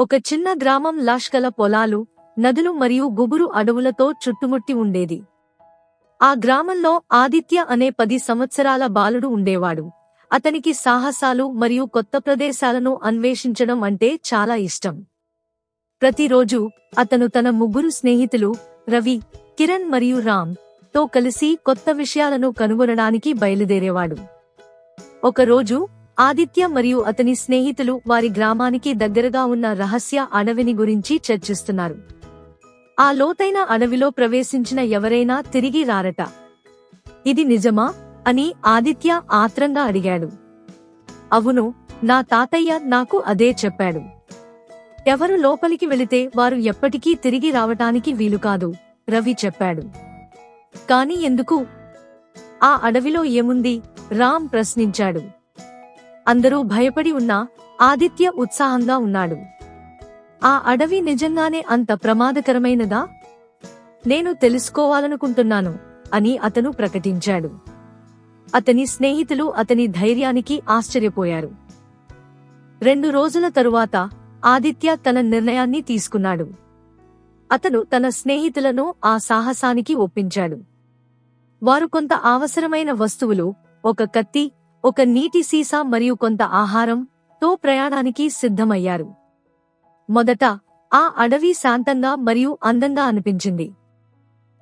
ఒక చిన్న గ్రామం లాష్కల పొలాలు నదులు మరియు గుబురు అడవులతో చుట్టుముట్టి ఉండేది. ఆ గ్రామంలో ఆదిత్య అనే పది సంవత్సరాల బాలుడు ఉండేవాడు. అతనికి సాహసాలు మరియు కొత్త ప్రదేశాలను అన్వేషించడం అంటే చాలా ఇష్టం. ప్రతిరోజు అతను తన ముగ్గురు స్నేహితులు రవి కిరణ్ మరియు రామ్తో కలిసి కొత్త విషయాలను కనుగొనడానికి బయలుదేరేవాడు. ఒకరోజు ఆదిత్య మరియు అతని స్నేహితులు వారి గ్రామానికి దగ్గరగా ఉన్న రహస్య అడవిని గురించి చర్చిస్తున్నారు. ఆ లోతైన అడవిలో ప్రవేశించిన ఎవరైనా తిరిగి రారట. ఇది నిజమా? అని ఆదిత్య ఆత్రంగా అడిగాడు. అవును నా తాతయ్య నాకు అదే చెప్పాడు. ఎవరు లోపలికి వెళితే వారు ఎప్పటికీ తిరిగి రావటానికి వీలుకాదు రవి చెప్పాడు. కాని ఎందుకు? ఆ అడవిలో ఏముంది? రామ్ ప్రశ్నించాడు. అందరూ భయపడి ఉన్నా ఆదిత్య ఉత్సాహంగా ఉన్నాడు. ఆ అడవి నిజంగానే అంత ప్రమాదకరమైనదా? నేను తెలుసుకోవాలనుకుంటున్నాను అని అతను ప్రకటించాడు. అతని స్నేహితులు అతని ధైర్యానికి ఆశ్చర్యపోయారు. రెండు రోజుల తరువాత ఆదిత్య తన నిర్ణయాన్ని తీసుకున్నాడు. అతను తన స్నేహితులను ఆ సాహసానికి ఒప్పించాడు. వారు కొంత అవసరమైన వస్తువులు ఒక కత్తి ఒక నీటి సీసా మరియు కొంత ఆహారం తో ప్రయాణానికి సిద్ధమయ్యారు. మొదట ఆ అడవి శాంతంగా మరియు అందంగా అనిపించింది.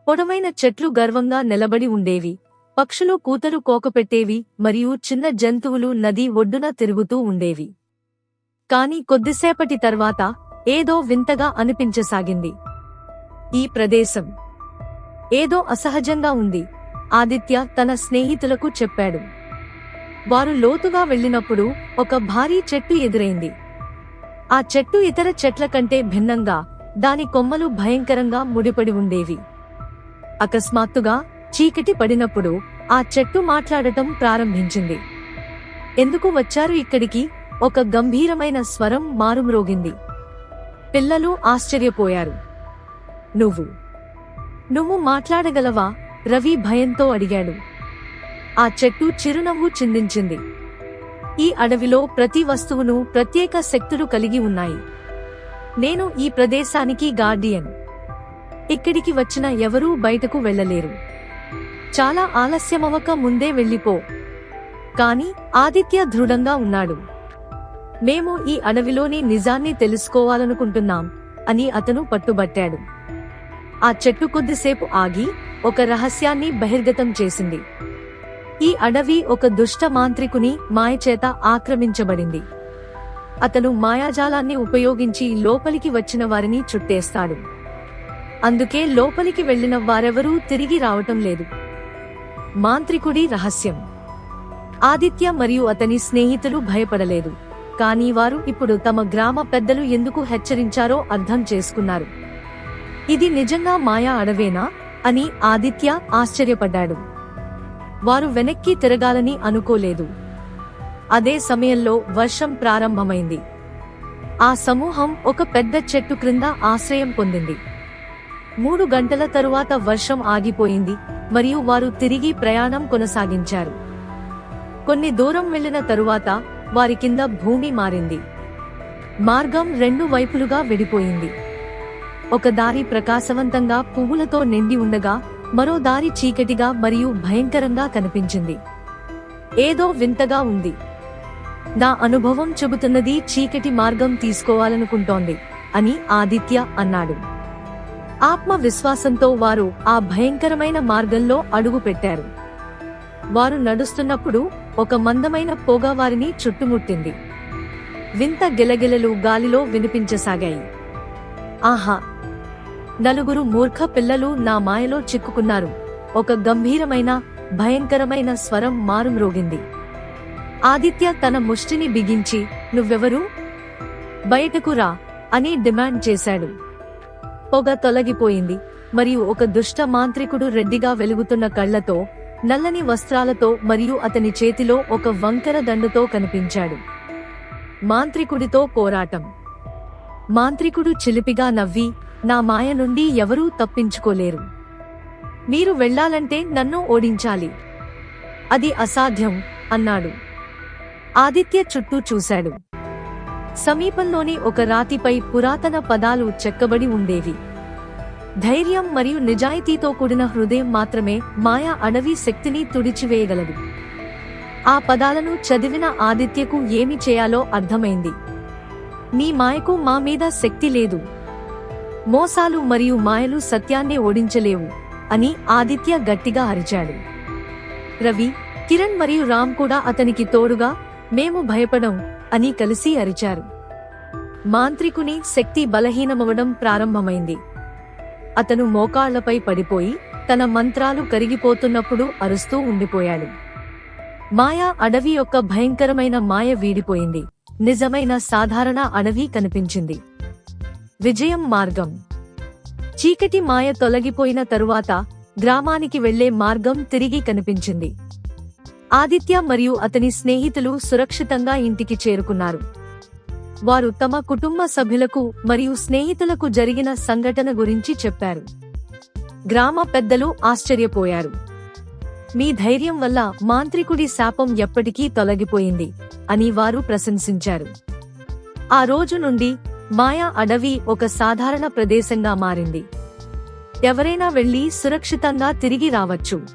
పొడవైన చెట్లు గర్వంగా నిలబడి ఉండేవి. పక్షులు కూతరు కోకపెట్టేవి మరియు చిన్న జంతువులు నది ఒడ్డున తిరుగుతూ ఉండేవి. కాని కొద్దిసేపటి తర్వాత ఏదో వింతగా అనిపించసాగింది. ఈ ప్రదేశం ఏదో అసహజంగా ఉంది. ఆదిత్య తన స్నేహితులకు చెప్పాడు. వారు లోతుగా వెళ్ళినప్పుడు ఒక భారీ చెట్టు ఎదురైంది. ఆ చెట్టు ఇతర చెట్ల కంటే భిన్నంగా దాని కొమ్మలు భయంకరంగా ముడిపడి ఉండేవి. అకస్మాత్తుగా చీకటి పడినప్పుడు ఆ చెట్టు మాట్లాడటం ప్రారంభించింది. ఎందుకు వచ్చారు ఇక్కడికి? ఒక గంభీరమైన స్వరం మారుమ్రోగింది. పిల్లలు ఆశ్చర్యపోయారు. నువ్వు నువ్వు మాట్లాడగలవా? రవి భయంతో అడిగాడు. ఆ చెట్టు చిరునవ్వు చిందించింది. ఈ అడవిలో ప్రతి వస్తువును ప్రత్యేక శక్తులు కలిగి ఉన్నాయి. నేను ఈ ప్రదేశానికి గార్డియన్. ఇక్కడికి వచ్చిన ఎవరూ బయటకు వెళ్ళలేరు. చాలా ఆలస్యమవక ముందే వెళ్ళిపో. కాని ఆదిత్య దృఢంగా ఉన్నాడు. మేము ఈ అడవిలోని నిజాన్ని తెలుసుకోవాలనుకుంటున్నాం అని అతను పట్టుబట్టాడు. ఆ చెట్టు కొద్దిసేపు ఆగి ఒక రహస్యాన్ని బహిర్గతం చేసింది. ఈ అడవి ఒక దుష్ట మాంత్రికుని మాయచేత ఆక్రమించబడింది. అతను మాయాజాలాన్ని ఉపయోగించి లోపలికి వచ్చిన వారిని చుట్టేస్తాడు. అందుకే లోపలికి వెళ్ళిన వారెవరూ తిరిగి రావటం లేదు. మాంత్రికుడి రహస్యం. ఆదిత్య మరియు అతని స్నేహితులు భయపడలేదు. కానీ వారు ఇప్పుడు తమ గ్రామ పెద్దలు ఎందుకు హెచ్చరించారో అర్థం చేసుకున్నారు. ఇది నిజంగా మాయా అడవేనా? అని ఆదిత్య ఆశ్చర్యపడ్డాడు. వారు వెనక్కి తిరగాలని అనుకోలేదు. అదే సమయంలో వర్షం ప్రారంభమైంది. ఆ సమూహం ఒక పెద్ద చెట్టు క్రింద ఆశ్రయం పొందింది. మూడు గంటల తరువాత వర్షం ఆగిపోయింది మరియు వారు తిరిగి ప్రయాణం కొనసాగించారు. కొన్ని దూరం వెళ్ళిన తరువాత వారి కింద భూమి మారింది. మార్గం రెండు వైపులుగా విడిపోయింది. ఒక దారి ప్రకాశవంతంగా పువ్వులతో నిండి ఉండగా మరో దారి చీకటిగా మరియు భయంకరంగా కనిపించింది. ఏదో వింతగా ఉంది. నా అనుభవం చెబుతున్నది చీకటి మార్గం తీసుకోవాలనుకుంటోంది అని ఆదిత్య అన్నాడు. ఆత్మవిశ్వాసంతో వారు ఆ భయంకరమైన మార్గంలో అడుగు పెట్టారు. వారు నడుస్తున్నప్పుడు ఒక మందమైన పొగ వారిని చుట్టుముట్టింది. వింత గిలగిలలు గాలిలో వినిపించసాగాయి. ఆహా! నలుగురు మూర్ఖ పిల్లలు నా మాయలో చిక్కుకున్నారు. ఒక గంభీరమైన భయంకరమైన స్వరం మారుమ్రోగింది. ఆదిత్య తన ముష్టిని బిగించి నువ్వెవరు? బయటకు రా అని డిమాండ్ చేశాడు. పొగ తొలగిపోయింది. మరియు ఒక దుష్ట మాంత్రికుడు రెడ్డిగా వెలుగుతున్న కళ్ళతో నల్లని వస్త్రాలతో మరియు అతని చేతిలో ఒక వంకర దండుతో కనిపించాడు. మాంత్రికుడితో పోరాటం. మాంత్రికుడు చిలిపిగా నవ్వి నా మాయ నుండి ఎవరూ తప్పించుకోలేరు. మీరు వెళ్ళాలంటే నన్ను ఓడించాలి. అది అసాధ్యం అన్నాడు. ఆదిత్య చుట్టూ చూశాడు. సమీపంలోని ఒక రాతిపై పురాతన పదాలు చెక్కబడి ఉండేవి. ధైర్యం మరియు నిజాయితీతో కూడిన హృదయం మాత్రమే మాయా అడవి శక్తిని తుడిచివేయగలదు. ఆ పదాలను చదివిన ఆదిత్యకు ఏమి చేయాలో అర్థమైంది. నీ మాయకు మా మీద శక్తి లేదు. మోసాలు మరియు మాయలు సత్యాన్ని ఓడించలేవు అని ఆదిత్య గట్టిగా అరిచాడు. రవి కిరణ్ మరియు రామ్ కూడా అతనికి తోడుగా మేము భయపడం అని కలిసి అరిచారు. మాంత్రికుని శక్తి బలహీనమవడం ప్రారంభమైంది. అతను మోకాళ్ళపై పడిపోయి తన మంత్రాలు కరిగిపోతున్నప్పుడు అరుస్తూ ఉండిపోయాడు. మాయా అడవి యొక్క భయంకరమైన మాయ వీడిపోయింది. నిజమైన సాధారణ అడవి కనిపించింది. విజయం మార్గం. చీకటి మాయ తొలగిపోయిన తరువాత గ్రామానికి వెళ్ళే మార్గం తిరిగి కనిపించింది. ఆదిత్య మరియు అతని స్నేహితులు సురక్షితంగా ఇంటికి చేరుకున్నారు. వారు తమ కుటుంబ సభ్యులకు మరియు స్నేహితులకు జరిగిన సంఘటన గురించి చెప్పారు. గ్రామ పెద్దలు ఆశ్చర్యపోయారు. మీ ధైర్యం వల్ల మాంత్రికుడి శాపం ఎప్పటికీ తొలగిపోయింది అని వారు ప్రశంసించారు. ఆ రోజు నుండి మాయా అడవి ఒక సాధారణ ప్రదేశంగా మారింది. ఎవరైనా వెళ్ళి సురక్షితంగా తిరిగి రావచ్చు.